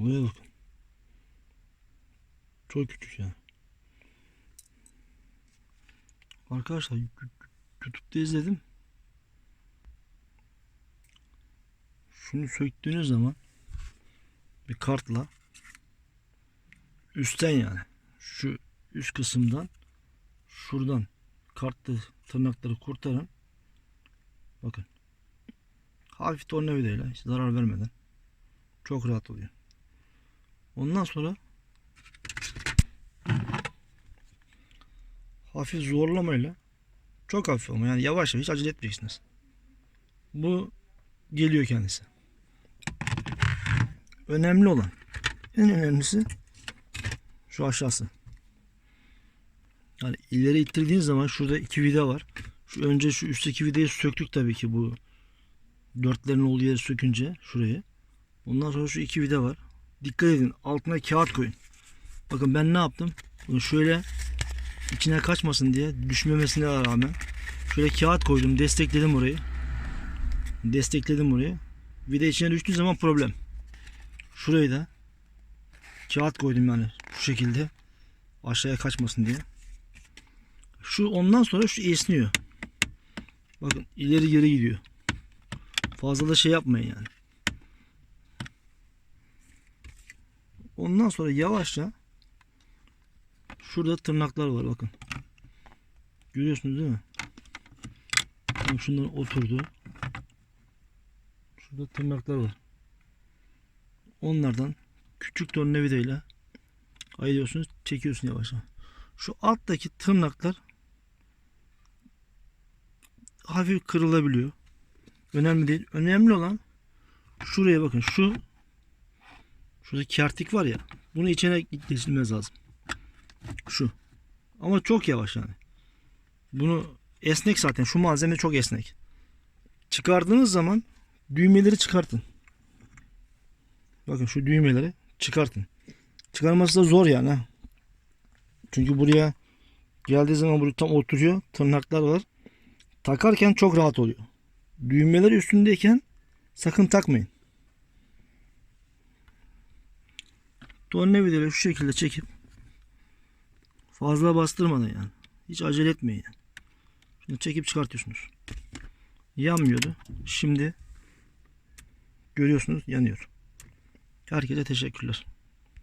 Olaya bakın. Çok küçük yani. Arkadaşlar YouTube'da izledim. Şunu söktüğünüz zaman bir kartla üstten yani şu üst kısımdan şuradan kartlı tırnakları kurtarın. Bakın. Hafif tornavidayla hiç zarar vermeden çok rahat oluyor. Ondan sonra hafif zorlamayla çok hafif ama yani yavaş yavaş hiç acele etmeyeceksiniz. Bu geliyor kendisi. Önemli olan en önemlisi şu aşağısı. Yani ileri ittirdiğiniz zaman şurada iki vida var. Şu önce şu üstteki vidayı söktük tabii ki bu dörtlerin olduğu yeri sökünce şurayı. Ondan sonra şu iki vida var. Dikkat edin altına kağıt koyun. Bakın ben ne yaptım? Bunu şöyle içine kaçmasın diye düşmemesine rağmen şöyle kağıt koydum destekledim orayı. Destekledim orayı. Vida içine düştüğü zaman problem. Şurayı da kağıt koydum yani şu şekilde aşağıya kaçmasın diye. Şu ondan sonra şu esniyor. Bakın ileri geri gidiyor. Fazla da şey yapmayın yani. Ondan sonra yavaşça şurada tırnaklar var bakın. Görüyorsunuz değil mi? Tam şundan oturdu. Şurada tırnaklar var. Onlardan küçük tornavidayla ayırıyorsunuz, çekiyorsun yavaş yavaş. Şu alttaki tırnaklar hafif kırılabiliyor. Önemli değil. Önemli olan şuraya bakın. Şu şurada kertik var ya. Bunu içine geçilmez lazım. Şu. Ama çok yavaş yani. Bunu esnek zaten. Şu malzeme çok esnek. Çıkardığınız zaman düğmeleri çıkartın. Bakın şu düğmeleri çıkartın. Çıkarması da zor yani. Çünkü buraya geldiği zaman buraya tam oturuyor. Tırnaklar var. Takarken çok rahat oluyor. Düğmeler üstündeyken sakın takmayın. Tornavidayla şu şekilde çekip fazla bastırmadan yani. Hiç acele etmeyin. Yani. Şimdi çekip çıkartıyorsunuz. Yanmıyordu. Şimdi görüyorsunuz yanıyor. Herkese teşekkürler.